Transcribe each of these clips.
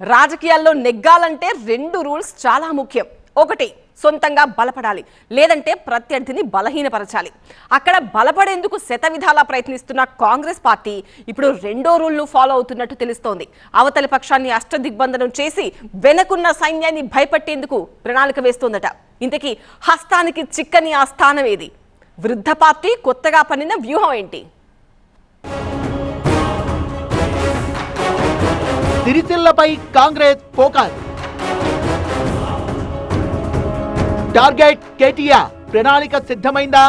రాజకీయాల్లో నెగ్గాలంటే రెండు రూల్స్ చాలా ముఖ్యం. ఒకటి సొంతంగా బలపడాలి. లేదంటే ప్రత్యర్థిని బలహీనపరచాలి. అక్కడ బలపడేందుకు శతవిధాలా ప్రయత్నిస్తున్న కాంగ్రెస్ పార్టీ ఇప్పుడు రెండో రూల్ను ఫాలో అవుతున్నట్టు తెలుస్తోంది. అవతలి పక్షాన్ని అష్టదిగ్బంధనం చేసి వెనకున్న సైన్యాన్ని భయపట్టేందుకు ప్రణాళిక వేస్తోందట. ఇంతకీ హస్తానికి చిక్కని ఆ స్థానం ఏది? వృద్ధ పార్టీ కొత్తగా పనిన వ్యూహం ఏంటి? సిరిసిల్లపై కాంగ్రెస్ ఫోకస్. టార్గెట్ కేటీఆర్ ప్రణాళిక సిద్ధమైందా?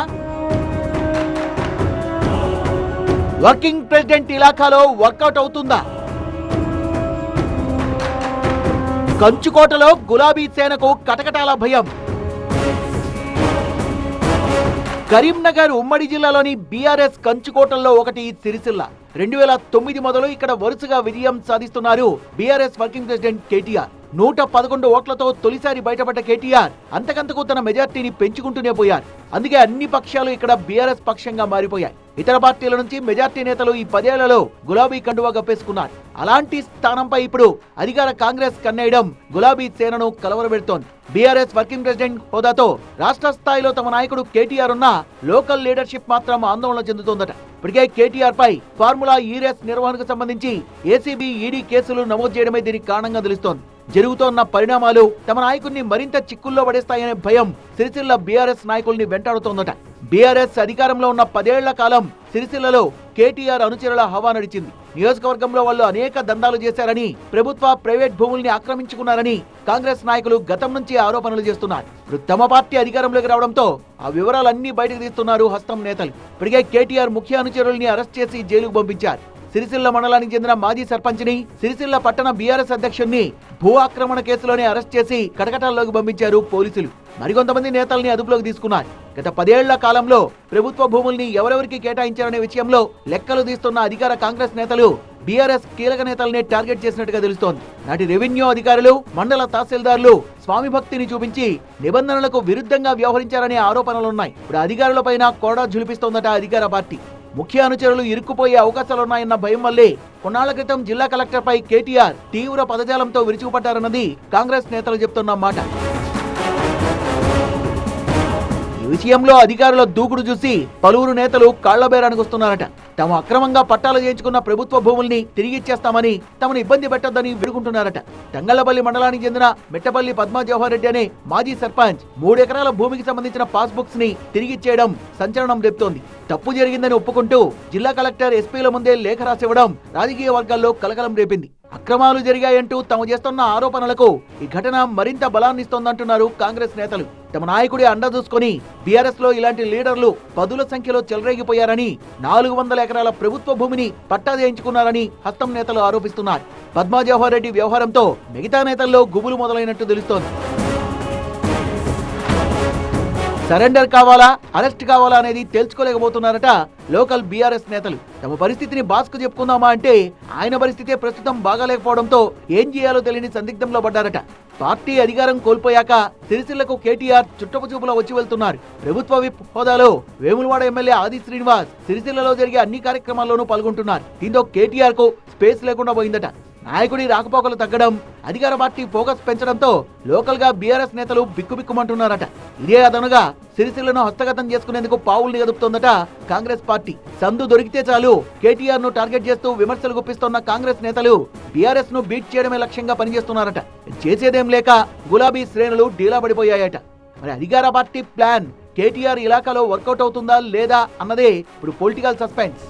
వర్కింగ్ ప్రెసిడెంట్ ఇలాఖాలో వర్కౌట్ అవుతుందా? కంచుకోటలో గులాబీ సేనకు కటకటాల భయం. కరీంనగర్ ఉమ్మడి జిల్లాలోని బీఆర్ఎస్ కంచుకోటల్లో ఒకటి సిరిసిల్ల. రెండు వేల తొమ్మిది మొదలు ఇక్కడ వరుసగా విజయం సాధిస్తున్నారు బీఆర్ఎస్ వర్కింగ్ ప్రెసిడెంట్ కేటీఆర్. నూట పదకొండు ఓట్లతో తొలిసారి బయటపడ్డ కేటీఆర్ అంతకంతకు తన మెజార్టీని పెంచుకుంటూనే పోయారు. అందుకే అన్ని పక్షాలు ఇక్కడ బీఆర్ఎస్ పక్షంగా మారిపోయాయి. ఇతర పార్టీల నుంచి మెజార్టీ నేతలు ఈ పదేళ్ళలో గులాబీ కండువా కప్పేసుకున్నారు అలాంటి స్థానంపై ఇప్పుడు అధికార కాంగ్రెస్ కన్నేయడం గులాబీ సేనను కలవరబెడుతోంది. బీఆర్ఎస్ వర్కింగ్ ప్రెసిడెంట్ హోదాతో రాష్ట్ర స్థాయిలో తమ నాయకుడు కేటీఆర్ ఉన్న లోకల్ లీడర్షిప్ మాత్రం ఆందోళన చెందుతోందట. ఇప్పటికే కేటీఆర్ పై ఫార్ములా రేస్ నిర్వహణకు సంబంధించి ఏసీబీ ఈడీ కేసులు నమోదు చేయడమే దీనికి కారణంగా తెలుస్తోంది. జరుగుతోన్న పరిణామాలు తమ నాయకుడిని మరింత చిక్కుల్లో పడేస్తాయనే భయం సిరిసిల్ల బీఆర్ఎస్ నాయకుల్ని వెంటాడుతోందట. బీఆర్ఎస్ అధికారంలో ఉన్న పదేళ్ళ కాలం సిరిసిల్లలో కేటీఆర్ అనుచరుల హవా నడిచింది. నియోజకవర్గంలో వాళ్ళు అనేక దందాలు చేశారని ప్రభుత్వ ప్రైవేట్ భూముల్ని ఆక్రమించుకున్నారని కాంగ్రెస్ నాయకులు గతం నుంచి ఆరోపణలు చేస్తున్నారు. తమ పార్టీ అధికారంలోకి రావడంతో ఆ వివరాలన్నీ బయటకు తీస్తున్నారు హస్తం నేతలు. ఇప్పటికే కేటీఆర్ ముఖ్య అనుచరుల్ని అరెస్ట్ చేసి జైలుకు పంపించారు. సిరిసిల్ల మండలానికి చెందిన మాజీ సర్పంచ్ని సిరిసిల్ల పట్టణ బీఆర్ఎస్ అధ్యక్షుడిని భూ ఆక్రమణ కేసులోనే అరెస్ట్ చేసి కటకటాల్లోకి పంపించారు పోలీసులు. మరికొంతమంది నేతల్ని అదుపులోకి తీసుకున్నారు. గత పదేళ్ళ కాలంలో ప్రభుత్వ భూముల్ని ఎవరెవరికి కేటాయించారనే విషయంలో లెక్కలు తీస్తున్న అధికార కాంగ్రెస్ నేతలు బీఆర్ఎస్ కీలక నేతల్ని టార్గెట్ చేసినట్టుగా తెలుస్తోంది. నాటి రెవెన్యూ అధికారులు మండల తహసీల్దార్లు స్వామి భక్తిని చూపించి నిబంధనలకు విరుద్ధంగా వ్యవహరించారనే ఆరోపణలున్నాయి. ఇప్పుడు అధికారులపైన కోడా జులిపిస్తోందట అధికార పార్టీ. ముఖ్య అనుచరులు ఇరుక్కుపోయే అవకాశాలున్నాయన్న భయం వల్లే కొన్నాళ్ళ క్రితం జిల్లా కలెక్టర్పై కేటీఆర్ తీవ్ర పదజాలంతో విరుచుకుపడ్డారన్నది కాంగ్రెస్ నేతలు చెప్తున్న మాట. ఈ విషయంలో అధికారుల దూకుడు చూసి పలువురు నేతలు కాళ్ళబేరానికి వస్తున్నారట. తాము అక్రమంగా పట్టాలు చేయించుకున్న ప్రభుత్వ భూముల్ని తిరిగిచ్చేస్తామని తమను ఇబ్బంది పెట్టొద్దని వేడుకుంటున్నారట. తంగళ్ళపల్లి మండలానికి చెందిన మెట్టపల్లి పద్మా జవహర్ రెడ్డి అనే మాజీ సర్పంచ్ మూడెకరాల భూమికి సంబంధించిన పాస్ బుక్స్ని తిరిగిచ్చేయడం సంచలనం రేపుతోంది. తప్పు జరిగిందని ఒప్పుకుంటూ జిల్లా కలెక్టర్ ఎస్పీల ముందే లేఖ రాసివ్వడం రాజకీయ వర్గాల్లో కలకలం రేపింది. అక్రమాలు జరిగాయంటూ తాము చేస్తున్న ఆరోపణలకు ఈ ఘటన మరింత బలాన్నిస్తోందంటున్నారు కాంగ్రెస్ నేతలు. తమ నాయకుడి అండ చూసుకొని బీఆర్ఎస్లో ఇలాంటి లీడర్లు పదుల సంఖ్యలో చెలరేగిపోయారని నాలుగు వందల ఎకరాల ప్రభుత్వ భూమిని పట్టా చేయించుకున్నారని హస్తం నేతలు ఆరోపిస్తున్నారు. పద్మా జవహర్ రెడ్డి వ్యవహారంతో మిగతా నేతల్లో గుబులు మొదలైనట్టు తెలుస్తోంది. సరెండర్ కావాలా? అరెస్ట్ కావాలా అనేది తేల్చుకోలేకపోతున్నారట లోకల్ బీఆర్ఎస్ నేతలు. తమ పరిస్థితిని బాస్కు చెప్పుకుందామా అంటే ఆయన పరిస్థితే ప్రస్తుతం బాగాలేకపోవడంతో ఏం చేయాలో తెలియని సందిగ్ధంలో పడ్డారట. పార్టీ అధికారం కోల్పోయాక సిరిసిల్లకు కేటీఆర్ చుట్టపు చూపులో వచ్చి వెళ్తున్నారు. ప్రభుత్వ విప్ హోదాలో వేములవాడ ఎమ్మెల్యే ఆది శ్రీనివాస్ సిరిసిల్లలో జరిగే అన్ని కార్యక్రమాల్లోనూ పాల్గొంటున్నారు. దీంతో కేటీఆర్కు స్పేస్ లేకుండా పోయిందట. నాయకుడి రాకపోకలు తగ్గడం అధికార పార్టీ ఫోకస్ పెంచడంతో లోకల్గా బీఆర్ఎస్ నేతలు బిక్కుబిక్కుమంటున్నారట. ఇదే అదనుగా సిరిసిల్లను హస్తగతం చేసుకునేందుకు పావుల్ని ఎదుపుతోందట కాంగ్రెస్ పార్టీ. సందు దొరికితే చాలు కేటీఆర్ను టార్గెట్ చేస్తూ విమర్శలు గుప్పిస్తోన్న కాంగ్రెస్ నేతలు బీఆర్ఎస్ను బీట్ చేయడమే లక్ష్యంగా పనిచేస్తున్నారట. చేసేదేం లేక గులాబీ శ్రేణులు డీలా పడిపోయాయట. మరి అధికార పార్టీ ప్లాన్ కేటీఆర్ ఇలాకాలో వర్కౌట్ అవుతుందా లేదా అన్నదే ఇప్పుడు పొలిటికల్ సస్పెన్స్.